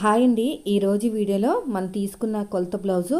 Hi అండి. ఈరోజు వీడియోలో మనం తీసుకున్న కొలత బ్లౌజు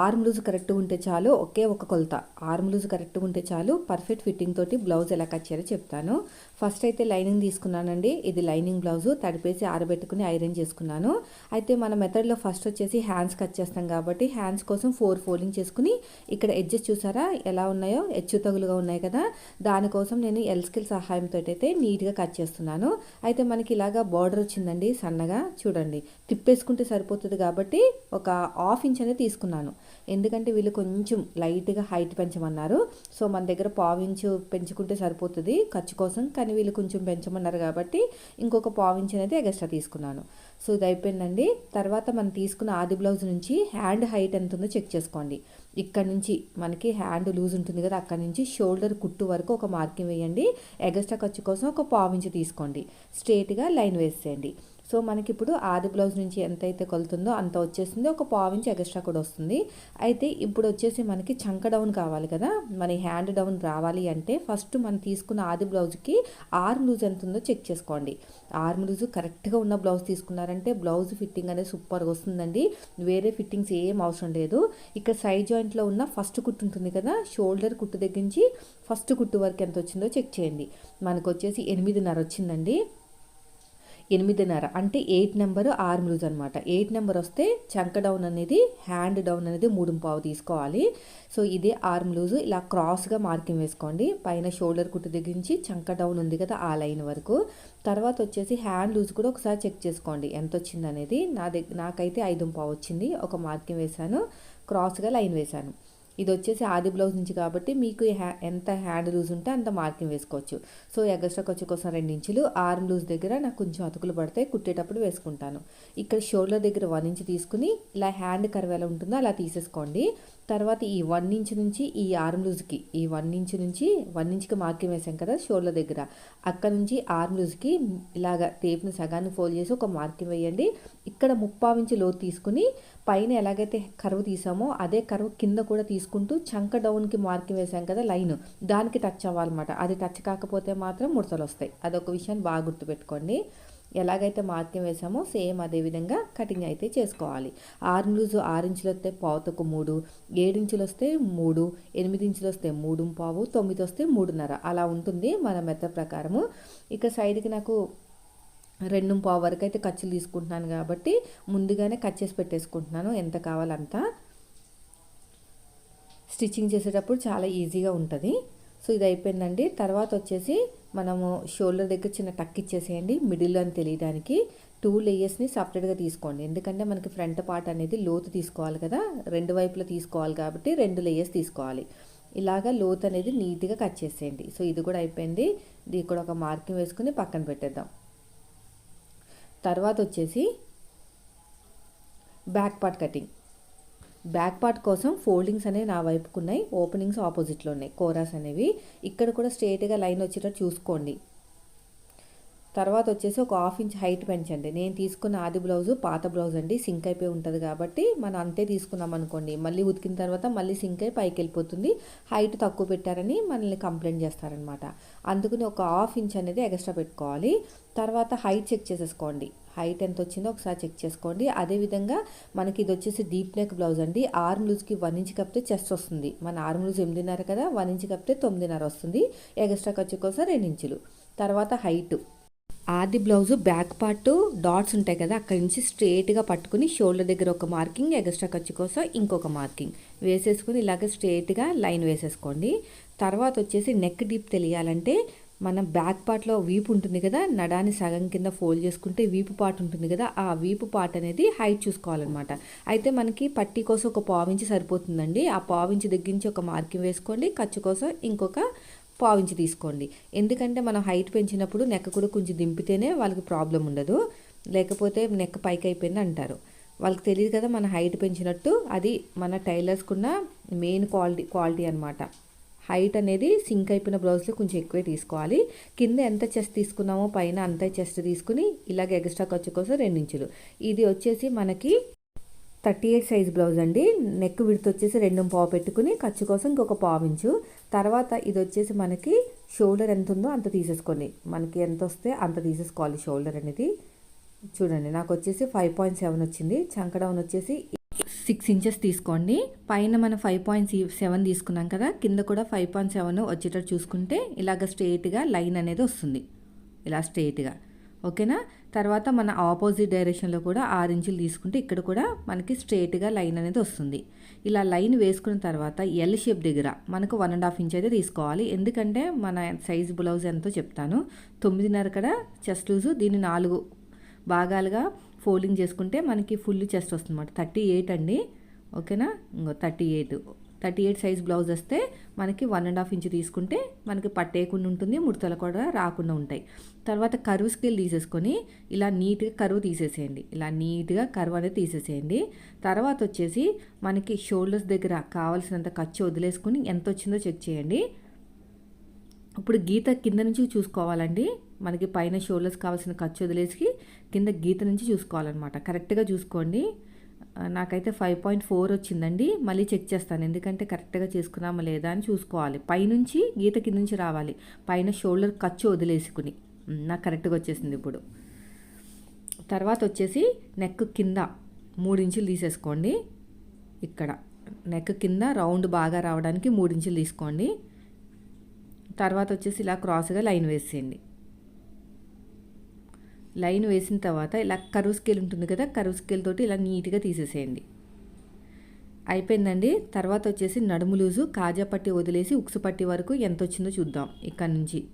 ఆర్మ్ లూజ్ కరెక్ట్గా ఉంటే చాలు ఒకే ఒక కొలత. ఆర్మ్ లూజ్ కరెక్ట్గా ఉంటే చాలు పర్ఫెక్ట్ ఫిట్టింగ్ తోటి బ్లౌజ్ ఎలా కట్ చేయాలో చెప్తాను. ఫస్ట్ అయితే లైనింగ్ తీసుకున్నానండి. ఇది లైనింగ్ బ్లౌజు. తడిపేసి ఆరబెట్టుకుని ఐరన్ చేసుకున్నాను. అయితే మన మెథడ్లో ఫస్ట్ వచ్చేసి హ్యాండ్స్ కట్ చేస్తాం కాబట్టి హ్యాండ్స్ కోసం ఫోర్ ఫోల్డింగ్ చేసుకుని ఇక్కడ ఎడ్జెస్ చూసారా? ఎలా ఉన్నాయో? హెచ్చు తగులుగా ఉన్నాయి కదా. దానికోసం నేను ఎల్ స్కిల్ సహాయంతో అయితే నీట్గా కట్ చేస్తున్నాను. అయితే మనకి ఇలాగా బార్డర్ వచ్చిందండి సన్నగా. చూడండి. తిప్పేసుకుంటే సరిపోతుంది కాబట్టి ఒక హాఫ్ ఇంచ్ అనేది తీసుకున్నాను. ఎందుకంటే వీళ్ళు కొంచెం లైట్గా హైట్ పెంచమన్నారు. సో మన దగ్గర పావించు పెంచుకుంటే సరిపోతుంది ఖర్చు కోసం. కానీ వీళ్ళు కొంచెం పెంచమన్నారు కాబట్టి ఇంకొక పావించు అనేది ఎగస్ట్రా తీసుకున్నాను. సో ఇది అయిపోయిందండి. తర్వాత మనం తీసుకున్న ఆది బ్లౌజ్ నుంచి హ్యాండ్ హైట్ ఎంత ఉందో చెక్ చేసుకోండి. ఇక్కడ నుంచి మనకి హ్యాండ్ లూజ్ ఉంటుంది కదా అక్కడ నుంచి షోల్డర్ కుట్టు వరకు ఒక మార్కింగ్ వేయండి. ఎగస్ట్రా ఖర్చు కోసం ఒక పావించి తీసుకోండి. స్ట్రేట్గా లైన్ వేసేయండి. సో మనకి ఇప్పుడు ఆది బ్లౌజ్ నుంచి ఎంత అయితే కొలుతుందో అంత వచ్చేసింది ఒక పావించి ఎక్స్ట్రా కూడా వస్తుంది. అయితే ఇప్పుడు వచ్చేసి మనకి చంక డౌన్ కావాలి కదా. మన హ్యాండ్ డౌన్ రావాలి అంటే ఫస్ట్ మనం తీసుకున్న ఆది బ్లౌజ్కి ఆర్మ్ లూజ్ ఎంత ఉందో చెక్ చేసుకోండి. ఆర్మ్ లూజ్ కరెక్ట్గా ఉన్న బ్లౌజ్ తీసుకున్నారంటే బ్లౌజ్ ఫిట్టింగ్ అనేది సూపర్గా వస్తుందండి. వేరే ఫిట్టింగ్స్ ఏం అవసరం లేదు. ఇక్కడ సైడ్ జాయింట్లో ఉన్న ఫస్ట్ కుట్టు ఉంటుంది కదా. షోల్డర్ కుట్టు దగ్గర నుంచి ఫస్ట్ కుట్టు వరకు ఎంత వచ్చిందో చెక్ చేయండి. మనకు వచ్చేసి ఎనిమిదిన్నర వచ్చిందండి. ఎనిమిదిన్నర. అంటే ఎయిట్ నెంబర్ ఆర్మ్ లూజ్ అనమాట ఎయిట్ నెంబర్ వస్తే చంక డౌన్ అనేది హ్యాండ్ డౌన్ అనేది మూడు పావు తీసుకోవాలి. సో ఇదే ఆర్మ్ లూజ్ ఇలా క్రాస్గా మార్కింగ్ వేసుకోండి. పైన షోల్డర్ కుట్టు దగ్గర నుంచి చంక డౌన్ ఉంది కదా ఆ లైన్ వరకు. తర్వాత వచ్చేసి హ్యాండ్ లూజ్ కూడా ఒకసారి చెక్ చేసుకోండి. ఎంత వచ్చింది అనేది నా దగ్గర నాకైతే ఐదు పావు వచ్చింది. ఒక మార్కింగ్ వేశాను. క్రాస్గా లైన్ వేశాను. ఇది వచ్చేసి ఆది బ్లౌజ్ నుంచి కాబట్టి మీకు హ్యా ఎంత హ్యాండ్ లూజ్ ఉంటే అంత మార్కింగ్ వేసుకోవచ్చు. సో ఎగస్ట్రా ఖర్చు కోసం రెండు ఇంచులు ఆర్మ్ లూజ్ దగ్గర నాకు కొంచెం అతుకులు పడతాయి కుట్టేటప్పుడు వేసుకుంటాను. ఇక్కడ షోల్డర్ దగ్గర వన్ ఇంచ్ తీసుకుని ఇలా హ్యాండ్ కర్వ్ ఎలా ఉంటుందో అలా తీసేసుకోండి. తర్వాత ఈ వన్ ఇంచ్ నుంచి ఈ ఆర్మ్ లూజ్కి ఈ వన్ ఇంచ్ నుంచి వన్ ఇంచ్కి మార్కింగ్ వేసాం కదా షోల్డర్ దగ్గర. అక్కడ నుంచి ఆర్మ్ లూజ్కి ఇలాగ టేప్ని సగాన్ని ఫోల్డ్ చేసి ఒక మార్కింగ్ వేయండి. ఇక్కడ ముప్పావు ఇంచు లోతు తీసుకుని పైన ఎలాగైతే కరువు తీసామో అదే కరువు కింద కూడా తీసుకుంటూ చంక డౌన్కి మార్కింగ్ వేసాం కదా లైన్ దానికి టచ్ అవ్వాలన్నమాట. అది టచ్ కాకపోతే మాత్రం ముడతలు వస్తాయి. అదొక విషయాన్ని బాగా గుర్తుపెట్టుకోండి. ఎలాగైతే మార్కింగ్ వేసామో సేమ్ అదే విధంగా కటింగ్ అయితే చేసుకోవాలి. ఆరు లూజు ఆరు ఇంచులు వస్తే పావుతకు మూడు ఏడు ఇంచులు వస్తే మూడు ఎనిమిది ఇంచులు వస్తే మూడు పావు తొమ్మిది వస్తే మూడున్నర. అలా ఉంటుంది మన మెత్త ప్రకారము. ఇక సైడ్కి నాకు రెండు పావు వరకు అయితే ఖర్చులు తీసుకుంటున్నాను కాబట్టి ముందుగానే కట్ చేసి పెట్టేసుకుంటున్నాను. ఎంత కావాలంత స్టిచ్చింగ్ చేసేటప్పుడు చాలా ఈజీగా ఉంటుంది. సో ఇది అయిపోయిందండి. తర్వాత వచ్చేసి మనము షోల్డర్ దగ్గర చిన్న టక్ ఇచ్చేసేయండి మిడిల్ అని తెలియడానికి. టూ లేయర్స్ని సపరేట్గా తీసుకోండి. ఎందుకంటే మనకి ఫ్రంట్ పార్ట్ అనేది లోతు తీసుకోవాలి కదా రెండు వైపులా తీసుకోవాలి కాబట్టి రెండు లేయర్స్ తీసుకోవాలి. ఇలాగా లోతు అనేది నీట్గా కట్ చేసేయండి. సో ఇది కూడా అయిపోయింది. ఇది కూడా ఒక మార్కింగ్ వేసుకుని పక్కన పెట్టేద్దాం. తర్వాత వచ్చేసి back part cutting back part కోసం ఫోల్డింగ్స్ అనేవి నా వైపుకు ఉన్నాయి ఓపెనింగ్స్ ఆపోజిట్లో ఉన్నాయి కోరాస్ అనేవి. ఇక్కడ కూడా స్ట్రేట్గా లైన్ వచ్చేటట్టు చూసుకోండి. తర్వాత వచ్చేసి ఒక హాఫ్ ఇంచ్ హైట్ పెంచండి నేను తీసుకున్న ఆది బ్లౌజు పాత బ్లౌజ్ అండి. సింక్ అయిపోయి ఉంటుంది కాబట్టి మనం అంతే తీసుకున్నాం అనుకోండి. మళ్ళీ ఉతికిన తర్వాత మళ్ళీ సింక్ అయి పైకి వెళ్ళిపోతుంది. హైట్ తక్కువ పెట్టారని మనల్ని కంప్లైంట్ చేస్తారనమాట అందుకని ఒక హాఫ్ ఇంచ్ అనేది ఎక్స్ట్రా పెట్టుకోవాలి. తర్వాత హైట్ చెక్ చేసేసుకోండి. హైట్ ఎంత వచ్చిందో ఒకసారి చెక్ చేసుకోండి. అదేవిధంగా మనకి ఇది వచ్చేసి డీప్ నెక్ బ్లౌజ్ అండి. ఆర్మ్ లూజ్కి వన్ ఇంచ్ కప్పితే చెస్ట్ వస్తుంది. మన ఆర్మ్ లూజ్ ఎనిమిదిన్నర కదా వన్ ఇంచ్ కప్పితే తొమ్మిదిన్నర వస్తుంది. ఎక్స్ట్రా ఖర్చు కోసం రెండు ఇంచులు. తర్వాత హైట్. ఆది బ్లౌజు బ్యాక్ పార్ట్ డాట్స్ ఉంటాయి కదా అక్కడి నుంచి స్ట్రేట్గా పట్టుకుని షోల్డర్ దగ్గర ఒక మార్కింగ్ ఎగస్ట్రా ఖర్చు కోసం ఇంకొక మార్కింగ్. వేసేసుకుని ఇలాగ స్ట్రేట్గా లైన్ వేసేసుకోండి. తర్వాత వచ్చేసి నెక్ డీప్ తెలియాలంటే మన బ్యాక్ పార్ట్లో వీపు ఉంటుంది కదా నడాన్ని సగం కింద ఫోల్డ్ చేసుకుంటే వీపు పార్ట్ ఉంటుంది కదా ఆ వీపు పార్ట్ అనేది హైట్ చూసుకోవాలన్నమాట. అయితే మనకి పట్టీ కోసం ఒక పావించి సరిపోతుందండి. ఆ పావించి దగ్గర నుంచి ఒక మార్కింగ్ వేసుకోండి ఖర్చు కోసం ఇంకొక పావించి తీసుకోండి. ఎందుకంటే మనం హైట్ పెంచినప్పుడు నెక్ కూడా కొంచెం దింపితేనే వాళ్ళకి ప్రాబ్లం ఉండదు. లేకపోతే నెక్ పైకి అయిపోయింది అంటారు. వాళ్ళకి తెలియదు కదా మన హైట్ పెంచినట్టు అది మన టైలర్స్కున్న మెయిన్ క్వాలిటీ క్వాలిటీ అనమాట హైట్ అనేది సింక్ అయిపోయిన బ్లౌజ్లో కొంచెం ఎక్కువే తీసుకోవాలి. కింద ఎంత చెస్ట్ తీసుకున్నామో పైన అంతే చెస్ట్ తీసుకుని ఇలాగ ఎక్స్ట్రా ఖర్చు కోసం రెండించులు. ఇది వచ్చేసి మనకి థర్టీ ఎయిట్ సైజ్ బ్లౌజ్ అండి. నెక్ విడత వచ్చేసి రెండు పావు పెట్టుకుని ఖర్చు కోసం ఇంకొక పావు ఇంచు తర్వాత ఇది వచ్చేసి మనకి షోల్డర్ ఎంత ఉందో అంత తీసేసుకోండి. మనకి ఎంత వస్తే అంత తీసేసుకోవాలి షోల్డర్ అనేది. చూడండి నాకు వచ్చేసి ఫైవ్ పాయింట్ సెవెన్ వచ్చింది. చంక డౌన్ వచ్చేసి సిక్స్ ఇంచెస్ తీసుకోండి. పైన మనం ఫైవ్ పాయింట్ సెవెన్ తీసుకున్నాం కదా కింద కూడా ఫైవ్ పాయింట్ సెవెన్ వచ్చేటట్టు చూసుకుంటే ఇలాగ స్ట్రేట్గా లైన్ అనేది వస్తుంది. ఇలా స్ట్రేట్గా ఓకేనా? తర్వాత మన ఆపోజిట్ డైరెక్షన్లో కూడా ఆరు ఇంచులు తీసుకుంటే ఇక్కడ కూడా మనకి స్ట్రేట్గా లైన్ అనేది వస్తుంది. ఇలా లైన్ వేసుకున్న తర్వాత ఎల్ షేప్ దగ్గర మనకు వన్ అండ్ హాఫ్ ఇంచ్ అయితే తీసుకోవాలి. ఎందుకంటే మన సైజ్ బ్లౌజ్ ఎంతో చెప్తాను. తొమ్మిదిన్నర కదా చెస్ట్ లూజు దీన్ని నాలుగు భాగాలుగా ఫోల్డింగ్ చేసుకుంటే మనకి ఫుల్ చెస్ట్ వస్తుంది అనమాట థర్టీ ఎయిట్ అండి. ఓకేనా? ఇంకో thirty eight. Thirty eight size blouse వస్తే మనకి వన్ అండ్ హాఫ్ ఇంచ్ తీసుకుంటే మనకి పట్టేయకుండా ఉంటుంది ముడతలు కూడా రాకుండా ఉంటాయి. తర్వాత కరువు స్కేల్ తీసేసుకొని ఇలా నీట్గా కరువు తీసేసేయండి. ఇలా నీట్గా కరువు అనేది తీసేసేయండి. తర్వాత వచ్చేసి మనకి షోల్డర్స్ దగ్గర కావాల్సినంత ఖర్చు వదిలేసుకుని ఎంత వచ్చిందో చెక్ చేయండి. ఇప్పుడు గీత కింద నుంచి చూసుకోవాలండి. మనకి పైన షోల్డర్స్ కావాల్సిన ఖర్చు వదిలేసి కింద గీత నుంచి చూసుకోవాలన్నమాట. కరెక్ట్గా చూసుకోండి. నాకైతే ఫైవ్ పాయింట్ ఫోర్ వచ్చిందండి. మళ్ళీ చెక్ చేస్తాను. ఎందుకంటే కరెక్ట్గా చేసుకున్నామా లేదా అని చూసుకోవాలి. పైనుంచి గీత కింద నుంచి రావాలి. పైన షోల్డర్ ఖర్చు వదిలేసుకుని. నాకు కరెక్ట్గా వచ్చేసింది ఇప్పుడు. తర్వాత వచ్చేసి నెక్ కింద మూడు ఇంచులు తీసేసుకోండి. ఇక్కడ నెక్ కింద రౌండ్ బాగా రావడానికి మూడు ఇంచులు తీసుకోండి. తర్వాత వచ్చేసి ఇలా క్రాస్గా లైన్ వేసేయండి. లైన్ వేసిన తర్వాత ఇలా కరువు స్కేల్ ఉంటుంది కదా కరువు స్కేల్ తోటి ఇలా నీట్గా తీసేసేయండి. అయిపోయిందండి. తర్వాత వచ్చేసి నడుము లూజు కాజా పట్టి వదిలేసి ఉక్సు పట్టి వరకు ఎంత వచ్చిందో చూద్దాం ఇక్కడ నుంచి.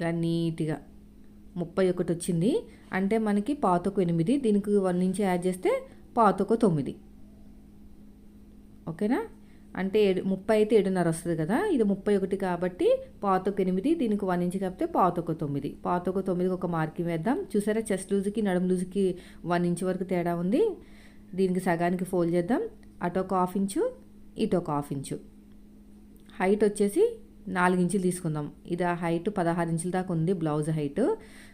ఇలా నీట్గా ముప్పై ఒకటి వచ్చింది. అంటే మనకి పాతకు ఎనిమిది దీనికి వన్ నుంచి యాడ్ చేస్తే పాతకు తొమ్మిది. ఓకేనా? అంటే ఏడు ముప్పై అయితే ఏడున్నర వస్తుంది కదా? ఇది ముప్పై ఒకటి కాబట్టి పాతొక ఎనిమిది దీనికి వన్ ఇంచ్ పాత పాతొక తొమ్మిది. పాతొక తొమ్మిదికి ఒక మార్కింగ్ వేద్దాం. చూసారా చెస్ట్ లూజ్కి నడుము లూజ్కి వన్ ఇంచ్ వరకు తేడా ఉంది. దీనికి సగానికి ఫోల్డ్ చేద్దాం. అటు ఒక హాఫ్ ఇంచు ఇటు ఒక హాఫ్ ఇంచు. హైట్ వచ్చేసి నాలుగు ఇంచులు తీసుకుందాం. ఇది ఆ హైట్ పదహారు ఇంచుల దాకా ఉంది బ్లౌజ్ హైట్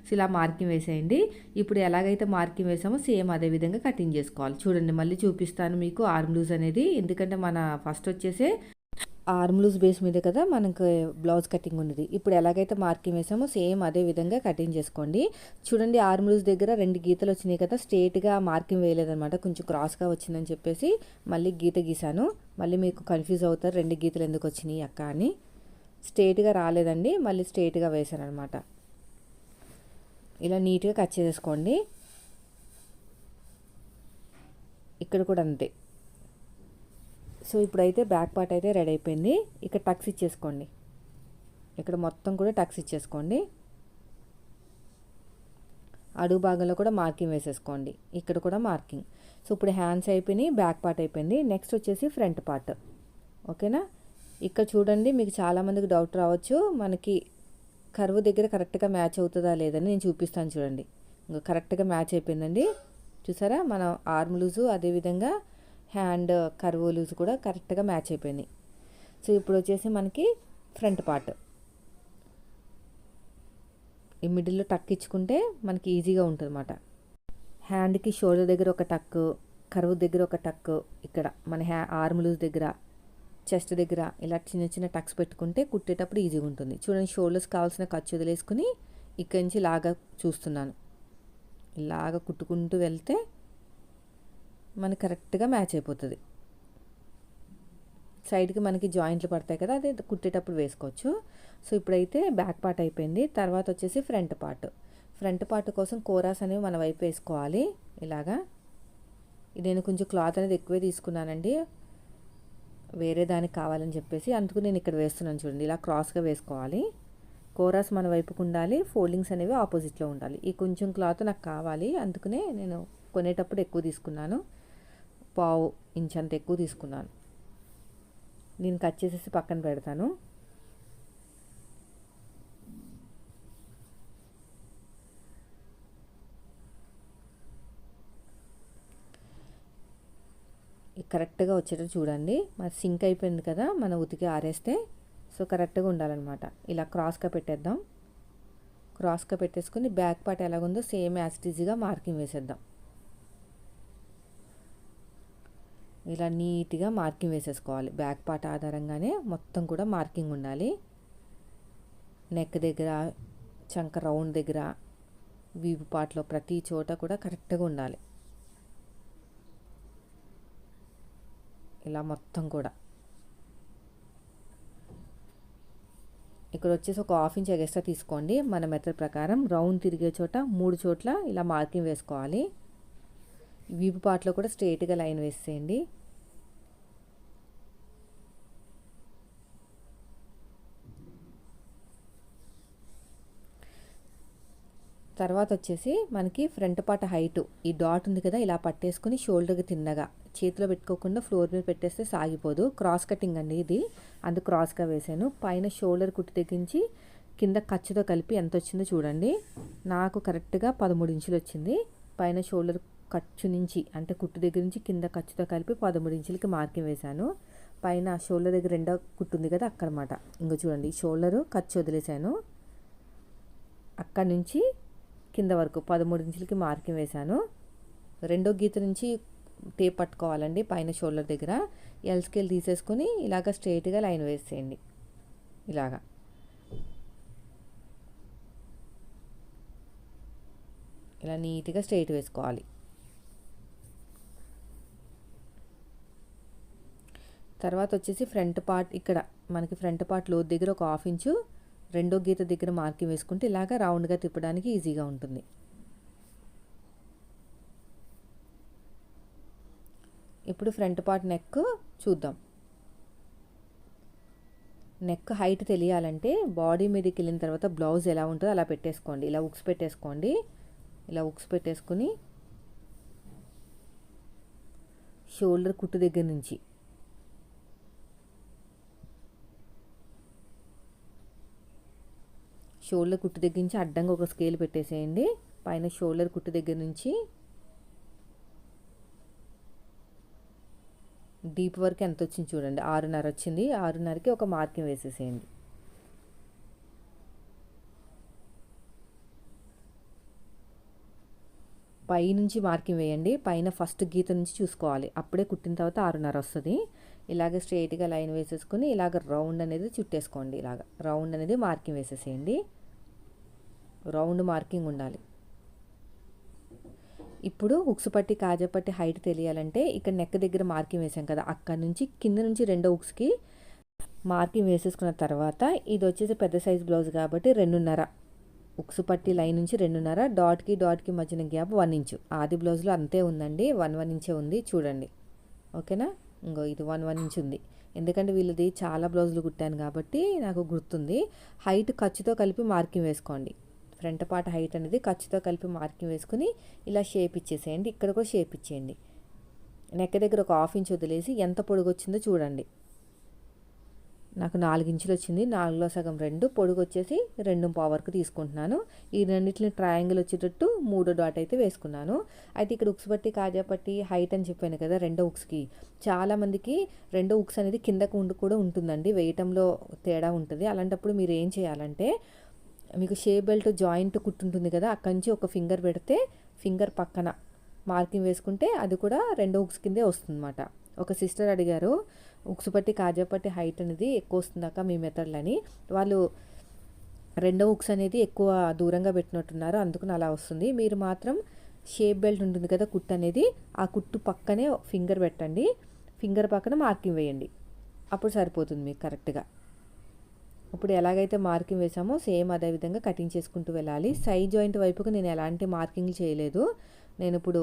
సో ఇలా మార్కింగ్ వేసేయండి. ఇప్పుడు ఎలాగైతే మార్కింగ్ వేసామో సేమ్ అదే విధంగా కటింగ్ చేసుకోవాలి. చూడండి మళ్ళీ చూపిస్తాను మీకు ఆర్మ్ లూజ్ అనేది. ఎందుకంటే మన ఫస్ట్ వచ్చేసే ఆర్మ్ లూజ్ బేస్ మీద కదా మనకు బ్లౌజ్ కటింగ్ ఉన్నది. ఇప్పుడు ఎలాగైతే మార్కింగ్ వేసామో సేమ్ అదే విధంగా కటింగ్ చేసుకోండి. చూడండి ఆర్మ్ లూజ్ దగ్గర రెండు గీతలు వచ్చినాయి కదా. స్ట్రేట్గా మార్కింగ్ వేయలేదనమాట కొంచెం క్రాస్గా వచ్చిందని చెప్పేసి మళ్ళీ గీత గీసాను. మళ్ళీ మీకు కన్ఫ్యూజ్ అవుతారు రెండు గీతలు ఎందుకు వచ్చినాయి అక్క అని. స్ట్రేట్గా రాలేదండి. మళ్ళీ స్ట్రేట్గా వేసాను అనమాట ఇలా నీట్గా కట్ చేసేసుకోండి. ఇక్కడ కూడా అంతే. సో ఇప్పుడైతే బ్యాక్ పార్ట్ అయితే రెడీ అయిపోయింది. ఇక్కడ టక్స్ ఇచ్చేసుకోండి. ఇక్కడ మొత్తం కూడా టక్స్ ఇచ్చేసుకోండి. అడుగు భాగంలో కూడా మార్కింగ్ వేసేసుకోండి. ఇక్కడ కూడా మార్కింగ్. సో ఇప్పుడు హ్యాండ్స్ అయిపోయినాయి బ్యాక్ పార్ట్ అయిపోయింది. నెక్స్ట్ వచ్చేసి ఫ్రంట్ పార్ట్. ఓకేనా? ఇక్కడ చూడండి మీకు చాలామందికి డౌట్ రావచ్చు. మనకి కరువు దగ్గర కరెక్ట్గా మ్యాచ్ అవుతుందా లేదని నేను చూపిస్తాను చూడండి. ఇంకా కరెక్ట్గా మ్యాచ్ అయిపోయిందండి. చూసారా? మన ఆర్మ్ లూజు అదేవిధంగా హ్యాండ్ కరువు లూజ్ కూడా కరెక్ట్గా మ్యాచ్ అయిపోయింది సో ఇప్పుడు వచ్చేసి మనకి ఫ్రంట్ పార్ట్ ఈ మిడిల్లో టక్ ఇచ్చుకుంటే మనకి ఈజీగా ఉంటుంది అన్నమాట హ్యాండ్కి షోల్డర్ దగ్గర ఒక టక్ కరువు దగ్గర ఒక టక్ ఇక్కడ మన హ్యా ఆర్మ్ లూజ్ దగ్గర చెస్ట్ దగ్గర ఇలా చిన్న చిన్న టక్స్ పెట్టుకుంటే కుట్టేటప్పుడు ఈజీగా ఉంటుంది. చూడండి షోల్డర్స్ కావాల్సిన ఖర్చు వదిలేసుకుని ఇక్కడి నుంచి లాగా చూస్తున్నాను. ఇలాగ కుట్టుకుంటూ వెళ్తే మనకి కరెక్ట్గా మ్యాచ్ అయిపోతుంది. సైడ్కి మనకి జాయింట్లు పడతాయి కదా అదే కుట్టేటప్పుడు వేసుకోవచ్చు. సో ఇప్పుడైతే బ్యాక్ పార్ట్ అయిపోయింది. తర్వాత వచ్చేసి ఫ్రంట్ పార్ట్. ఫ్రంట్ పార్ట్ కోసం కోరాస్ అనేవి మన వైపు వేసుకోవాలి. ఇలాగా. నేను కొంచెం క్లాత్ అనేది ఎక్కువే తీసుకున్నానండి. వేరే దానికి కావాలని చెప్పేసి అందుకు నేను ఇక్కడ వేస్తున్నాను చూడండి. ఇలా క్రాస్గా వేసుకోవాలి. కోరాస్ మన వైపుకు ఉండాలి. ఫోల్డింగ్స్ అనేవి ఆపోజిట్లో ఉండాలి. ఈ కొంచెం క్లాత్ నాకు కావాలి. అందుకనే నేను కొనేటప్పుడు ఎక్కువ తీసుకున్నాను. పావు ఇంచ్ అంత ఎక్కువ తీసుకున్నాను. నేను కట్ చేసేసి పక్కన పెడతాను. కరెక్ట్గా వచ్చేటట్టు చూడండి. మరి సింక్ అయిపోయింది కదా మనం ఉతికి ఆరేస్తే. సో కరెక్ట్గా ఉండాలన్నమాట. ఇలా క్రాస్గా పెట్టేద్దాం. క్రాస్గా పెట్టేసుకుని బ్యాక్ పార్ట్ ఎలాగుందో సేమ్ యాసిటీజీగా మార్కింగ్ వేసేద్దాం. ఇలా నీట్గా మార్కింగ్ వేసేసుకోవాలి. బ్యాక్ పార్ట్ ఆధారంగానే మొత్తం కూడా మార్కింగ్ ఉండాలి. నెక్ దగ్గర చంక రౌండ్ దగ్గర వీపు పార్ట్లో ప్రతి చోట కూడా కరెక్ట్గా ఉండాలి. ఇలా మొత్తం కూడా. ఇక్కడ వచ్చేసి ఒక హాఫ్ ఇంచ్ ఎక్స్ట్రా తీసుకోండి. మన మెథడ్ ప్రకారం రౌండ్ తిరిగే చోట మూడు చోట్ల ఇలా మార్కింగ్ వేసుకోవాలి. వీపు పాటలో కూడా స్ట్రైట్గా లైన్ వేసేయండి. తర్వాత వచ్చేసి మనకి ఫ్రంట్ పార్ట్ హైట్. ఈ డాట్ ఉంది కదా ఇలా పట్టేసుకుని షోల్డర్కి తిన్నగా. చేతిలో పెట్టుకోకుండా ఫ్లోర్ మీద పెట్టేస్తే సాగిపోదు. క్రాస్ కటింగ్ అండి ఇది. అందుకు క్రాస్గా వేసాను పైన షోల్డర్ కుట్టి తెగించి కింద ఖర్చుతో కలిపి ఎంత వచ్చిందో చూడండి. నాకు కరెక్ట్గా పదమూడు ఇంచులు వచ్చింది. పైన షోల్డర్ ఖర్చు నుంచి అంటే కుట్టు దగ్గర నుంచి కింద ఖర్చుతో కలిపి పదమూడు ఇంచులకి మార్కింగ్ వేశాను. పైన షోల్డర్ దగ్గర రెండో కుట్టు ఉంది కదా అక్కడమాట. ఇంకో చూడండి. షోల్డరు ఖర్చు వదిలేశాను. అక్కడి నుంచి కింద వరకు పదమూడు ఇంచులకి మార్కింగ్ వేశాను. రెండో గీత నుంచి టేప్ పట్టుకోవాలండి పైన షోల్డర్ దగ్గర. ఎల్ స్కేల్ తీసేసుకొని ఇలాగ స్ట్రైట్గా లైన్ వేసేయండి. ఇలాగా. ఇలా నీట్గా స్ట్రైట్ వేసుకోవాలి. తర్వాత వచ్చేసి ఫ్రంట్ పార్ట్ ఇక్కడ మనకి ఫ్రంట్ పార్ట్లో దగ్గర ఒక హాఫ్ ఇంచు రెండో గీత దగ్గర మార్కింగ్ వేసుకుంటే ఇలాగ రౌండ్గా తిప్పడానికి ఈజీగా ఉంటుంది. ఇప్పుడు ఫ్రంట్ పార్ట్ నెక్ చూద్దాం. నెక్ హైట్ తెలియాలంటే బాడీ మీదకి వెళ్ళిన తర్వాత బ్లౌజ్ ఎలా ఉంటుందో అలా పెట్టేసుకోండి. ఇలా ఉక్స్ పెట్టేసుకోండి. ఇలా ఉక్స్ పెట్టేసుకుని షోల్డర్ కుట్టు దగ్గర నుంచి షోల్డర్ కుట్టు దగ్గర నుంచి అడ్డంగా ఒక స్కేల్ పెట్టేసేయండి. పైన షోల్డర్ కుట్టు దగ్గర నుంచి డీప్ వరకు ఎంత వచ్చింది చూడండి. ఆరున్నర వచ్చింది. ఆరున్నరకి ఒక మార్కింగ్ వేసేసేయండి. పై నుంచి మార్కింగ్ వేయండి. పైన ఫస్ట్ గీత నుంచి చూసుకోవాలి. అప్పుడే కుట్టిన తర్వాత ఆరున్నర వస్తుంది. ఇలాగ స్ట్రైట్గా లైన్ వేసేసుకుని ఇలాగ రౌండ్ అనేది చుట్టేసుకోండి. ఇలాగ రౌండ్ అనేది మార్కింగ్ వేసేసేయండి. రౌండ్ మార్కింగ్ ఉండాలి. ఇప్పుడు ఉక్స్ పట్టి కాజపట్టి హైట్ తెలియాలంటే ఇక్కడ నెక్ దగ్గర మార్కింగ్ వేసాం కదా. అక్కడ నుంచి కింద నుంచి రెండో ఉక్స్కి మార్కింగ్ వేసేసుకున్న తర్వాత ఇది వచ్చేసి పెద్ద సైజ్ బ్లౌజ్ కాబట్టి రెండున్నర. ఉక్స్ పట్టి లైన్ నుంచి రెండున్నర డాట్కి డాట్కి మధ్యన గ్యాప్ వన్ ఇంచు. ఆది బ్లౌజ్లో అంతే ఉందండి వన్ వన్ ఇంచే ఉంది చూడండి. ఓకేనా? ఇంకో ఇది వన్ వన్ ఇంచ్ ఉంది. ఎందుకంటే వీళ్ళది చాలా బ్లౌజులు కుట్టాను కాబట్టి నాకు గుర్తుంది. హైట్ ఖర్చుతో కలిపి మార్కింగ్ వేసుకోండి. ఫ్రంట్ పార్ట్ హైట్ అనేది ఖర్చుతో కలిపి మార్కింగ్ వేసుకుని ఇలా షేప్ ఇచ్చేసేయండి. ఇక్కడ కూడా షేప్ ఇచ్చేయండి. నెక్క దగ్గర ఒక హాఫ్ ఇంచ్ వదిలేసి ఎంత పొడుగు వచ్చిందో చూడండి. నాకు నాలుగు ఇంచులు వచ్చింది. నాలుగులో సగం రెండు పొడుగు వచ్చేసి రెండు పావు వరకు తీసుకుంటున్నాను. ఈ రెండింటిని ట్రయాంగిల్ వచ్చేటట్టు మూడో డాట్ అయితే వేసుకున్నాను. అయితే ఇక్కడ ఉక్స్ పట్టి కాజాపట్టి హైట్ అని చెప్పాను కదా రెండో ఉక్స్కి. చాలామందికి రెండో ఉక్స్ అనేది కిందకు ఉండి కూడా ఉంటుందండి. వేయటంలో తేడా ఉంటుంది. అలాంటప్పుడు మీరు ఏం చేయాలంటే మీకు షే బెల్ట్ జాయింట్ కుట్టుంటుంది కదా అక్కడి నుంచి ఒక ఫింగర్ పెడితే ఫింగర్ పక్కన మార్కింగ్ వేసుకుంటే అది కూడా రెండు హుక్స్ కిందే వస్తుందన్నమాట. ఒక సిస్టర్ అడిగారు ఉక్స్ పట్టి కాజాపట్టి హైట్ అనేది ఎక్కువ వస్తుందాక మీ మెథడ్లని వాళ్ళు రెండో ఉక్స్ అనేది ఎక్కువ దూరంగా పెట్టినట్టున్నారు అందుకని అలా వస్తుంది. మీరు మాత్రం షేప్ బెల్ట్ ఉంటుంది కదా కుట్టు అనేది ఆ కుట్టు పక్కనే ఫింగర్ పెట్టండి ఫింగర్ పక్కన మార్కింగ్ వేయండి. అప్పుడు సరిపోతుంది మీకు కరెక్ట్గా. ఇప్పుడు ఎలాగైతే మార్కింగ్ వేసామో సేమ్ అదే విధంగా కటింగ్ చేసుకుంటూ వెళ్ళాలి. సైడ్ జాయింట్ వైపుకు నేను ఎలాంటి మార్కింగ్ చేయలేదు. నేను ఇప్పుడు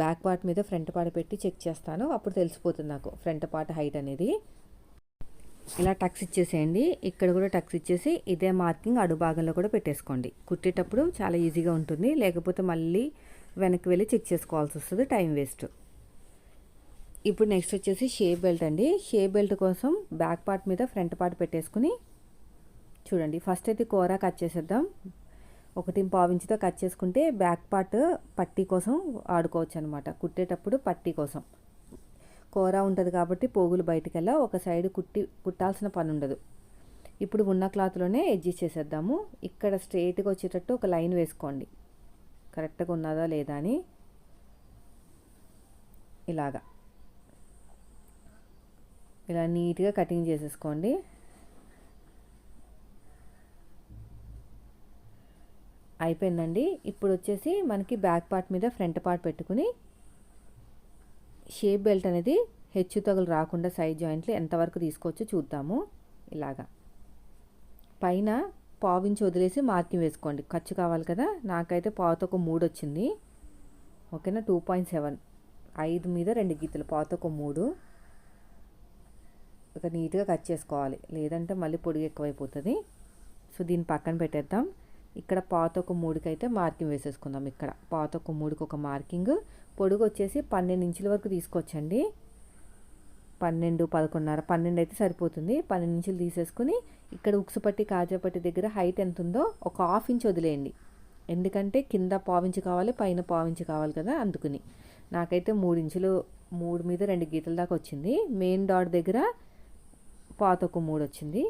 బ్యాక్ పార్ట్ మీద ఫ్రంట్ పార్ట్ పెట్టి చెక్ చేస్తాను. అప్పుడు తెలిసిపోతుంది నాకు ఫ్రంట్ పార్ట్ హైట్ అనేది. ఇలా టక్స్ ఇచ్చేసేయండి. ఇక్కడ కూడా టక్స్ ఇచ్చేసి ఇదే మార్కింగ్ అడు భాగంలో కూడా పెట్టేసుకోండి. కుట్టేటప్పుడు చాలా ఈజీగా ఉంటుంది. లేకపోతే మళ్ళీ వెనక్కి వెళ్ళి చెక్ చేసుకోవాల్సి వస్తుంది. Time waste. ఇప్పుడు నెక్స్ట్ వచ్చేసి షేప్ బెల్ట్ అండి. షేప్ బెల్ట్ కోసం బ్యాక్ పార్ట్ మీద ఫ్రంట్ పార్ట్ పెట్టేసుకుని చూడండి ఫస్ట్ అయితే కూర కట్ చేసేద్దాం. ఒకటి పావించితో కట్ చేసుకుంటే బ్యాక్ పార్ట్ పట్టీ కోసం ఆడుకోవచ్చు అనమాట కుట్టేటప్పుడు పట్టీ కోసం. కూర ఉంటుంది కాబట్టి పోగులు బయటకెళ్ళా ఒక సైడ్ కుట్టి కుట్టాల్సిన పని ఉండదు. ఇప్పుడు ఉన్న క్లాత్లోనే అడ్జస్ట్ చేసేద్దాము. ఇక్కడ స్ట్రైట్గా వచ్చేటట్టు ఒక లైన్ వేసుకోండి. కరెక్ట్గా ఉన్నదా లేదా అని. ఇలాగా. ఇలా నీట్గా కటింగ్ చేసేసుకోండి. అయిపోయిందండి. ఇప్పుడు వచ్చేసి మనకి బ్యాక్ పార్ట్ మీద ఫ్రంట్ పార్ట్ పెట్టుకుని షేప్ బెల్ట్ అనేది హెచ్చు తగులు రాకుండా సైడ్ జాయింట్లు ఎంతవరకు తీసుకోవచ్చో చూద్దాము. ఇలాగా. పైన పావించి వదిలేసి మార్కింగ్ వేసుకోండి. ఖర్చు కావాలి కదా. నాకైతే పావుతో ఒక మూడు వచ్చింది. ఓకేనా? Two point seven. ఐదు మీద రెండు గీతలు. పావుతో ఒక మూడు. ఒక నీట్గా కట్ చేసుకోవాలి. లేదంటే మళ్ళీ పొడిగి ఎక్కువైపోతుంది. సో దీన్ని పక్కన పెట్టేద్దాం. ఇక్కడ పాత ఒక మూడుకి అయితే మార్కింగ్ వేసేసుకుందాం ఇక్కడ. పాత ఒక మూడుకి ఒక మార్కింగ్. పొడుగు వచ్చేసి పన్నెండు ఇంచుల వరకు తీసుకొచ్చండి. పన్నెండు పదకొండున్నర పన్నెండు అయితే సరిపోతుంది. పన్నెండు ఇంచులు తీసేసుకుని ఇక్కడ ఉక్సుపట్టి కాజాపట్టి దగ్గర హైట్ ఎంత ఉందో ఒక హాఫ్ ఇంచ్ వదిలేయండి. ఎందుకంటే కింద పావించి కావాలి పైన పావించి కావాలి కదా అందుకుని. నాకైతే మూడు ఇంచులు మూడు మీద రెండు గీతల దాకా వచ్చింది. మెయిన్ డాట్ దగ్గర పాతొక్క మూడు వచ్చింది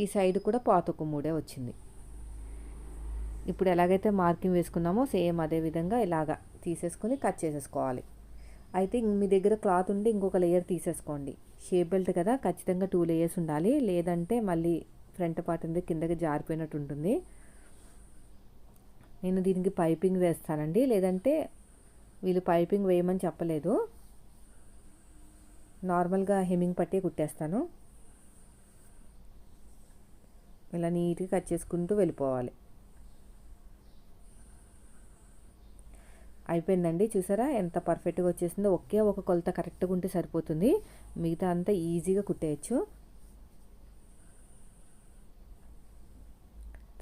ఈ సైడ్ కూడా పాతొక్క మూడే వచ్చింది. ఇప్పుడు ఎలాగైతే మార్కింగ్ వేసుకున్నామో సేమ్ అదే విధంగా ఇలాగా తీసేసుకొని కట్ చేసేసుకోవాలి. అయితే మీ దగ్గర క్లాత్ ఉండి ఇంకొక లేయర్ తీసేసుకోండి. షేప్ బెల్ట్ కదా ఖచ్చితంగా టూ లేయర్స్ ఉండాలి. లేదంటే మళ్ళీ ఫ్రంట్ పార్ట్ ఉంది కిందకి జారిపోయినట్టు ఉంటుంది. నేను దీనికి పైపింగ్ వేస్తానండి. లేదంటే వీళ్ళు పైపింగ్ వేయమని చెప్పలేదు. నార్మల్గా హెమ్మింగ్ పట్టి కుట్టేస్తాను. ఇలా నీట్గా కట్ చేసుకుంటూ వెళ్ళిపోవాలి. అయిపోయిందండి. చూసారా? ఎంత పర్ఫెక్ట్గా వచ్చేసిందో. ఒకే ఒక కొలత కరెక్ట్గా ఉంటే సరిపోతుంది. మిగతా అంతా ఈజీగా కుట్టేయచ్చు.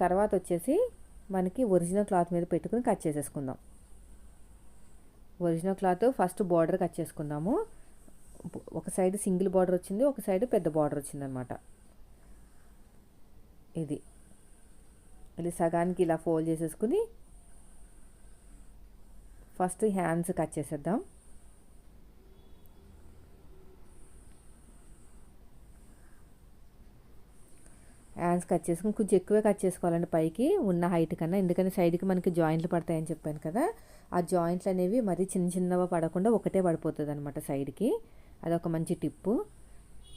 తర్వాత వచ్చేసి మనకి ఒరిజినల్ క్లాత్ మీద పెట్టుకుని కట్ చేసేసుకుందాం. Original cloth first border cut చేసుకుందాము. ఒక సైడ్ సింగిల్ బార్డర్ వచ్చింది. ఒక సైడ్ పెద్ద బార్డర్ వచ్చిందనమాట ఇది. ఇది సగానికి ఇలా ఫోల్డ్ చేసేసుకుని ఫస్ట్ హ్యాండ్స్ కట్ చేసేద్దాం. హ్యాండ్స్ కట్ చేసుకుని కొంచెం ఎక్కువే కట్ చేసుకోవాలండి పైకి ఉన్న హైట్ కన్నా. ఎందుకంటే సైడ్కి మనకి జాయింట్లు పడతాయని చెప్పాను కదా ఆ జాయింట్లు అనేవి మరీ చిన్న చిన్నగా పడకుండా ఒకటే పడిపోతుంది అనమాట సైడ్కి. అదొక మంచి టిప్పు.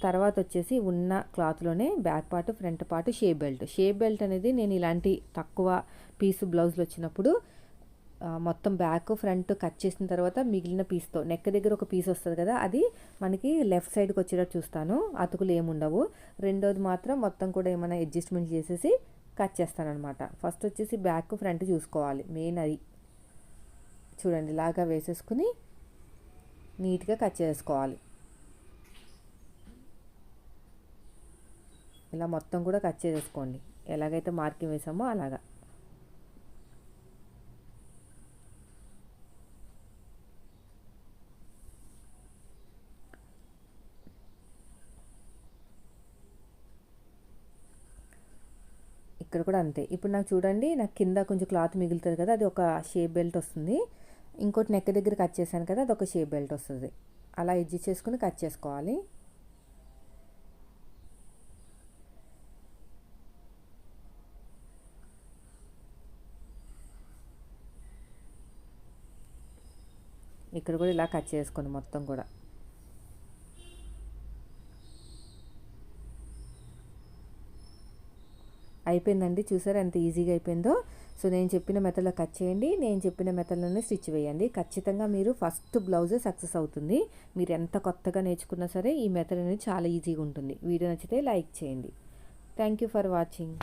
తర్వాత వచ్చేసి ఉన్న క్లాత్లోనే back part front part shape belt. Shape belt అనేది నేను ఇలాంటి తక్కువ పీసు బ్లౌజులు వచ్చినప్పుడు మొత్తం బ్యాక్ ఫ్రంట్ కట్ చేసిన తర్వాత మిగిలిన పీస్తో నెక్ దగ్గర ఒక పీస్ వస్తుంది కదా అది మనకి లెఫ్ట్ సైడ్కి వచ్చేటట్టు చూస్తాను. అతుకులు ఏముండవు రెండోది మాత్రం మొత్తం కూడా ఏమైనా అడ్జస్ట్మెంట్ చేసేసి కట్ చేస్తానమాట ఫస్ట్ వచ్చేసి బ్యాక్ ఫ్రంట్ చూసుకోవాలి. మెయిన్ అది. చూడండి ఇలాగా వేసేసుకుని నీట్గా కట్ చేసుకోవాలి. ఇలా మొత్తం కూడా కట్ చేసేసుకోండి ఎలాగైతే మార్కింగ్ వేసామో అలాగా. ఇక్కడ కూడా అంతే. ఇప్పుడు నాకు చూడండి నాకు కింద కొంచెం క్లాత్ మిగులుతుంది కదా అది ఒక షేప్ బెల్ట్ వస్తుంది. ఇంకోటి నెక్ దగ్గర కట్ చేశాను కదా అది ఒక షేప్ బెల్ట్ వస్తుంది. అలా ఎడ్జి చేసుకుని కట్ చేసుకోవాలి. ఇక్కడ కూడా ఇలా కట్ చేసుకోండి మొత్తం కూడా. అయిపోయిందండి. చూసారా ఎంత ఈజీగా అయిపోయిందో? సో నేను చెప్పిన మెథడ్లో కట్ చేయండి. నేను చెప్పిన మెథడ్లోనే స్టిచ్ వేయండి. ఖచ్చితంగా మీరు ఫస్ట్ బ్లౌజే సక్సెస్ అవుతుంది. మీరు ఎంత కొత్తగా నేర్చుకున్నా సరే ఈ మెథడ్ అనేది చాలా ఈజీగా ఉంటుంది. వీడియో నచ్చితే లైక్ చేయండి. Thank you for watching.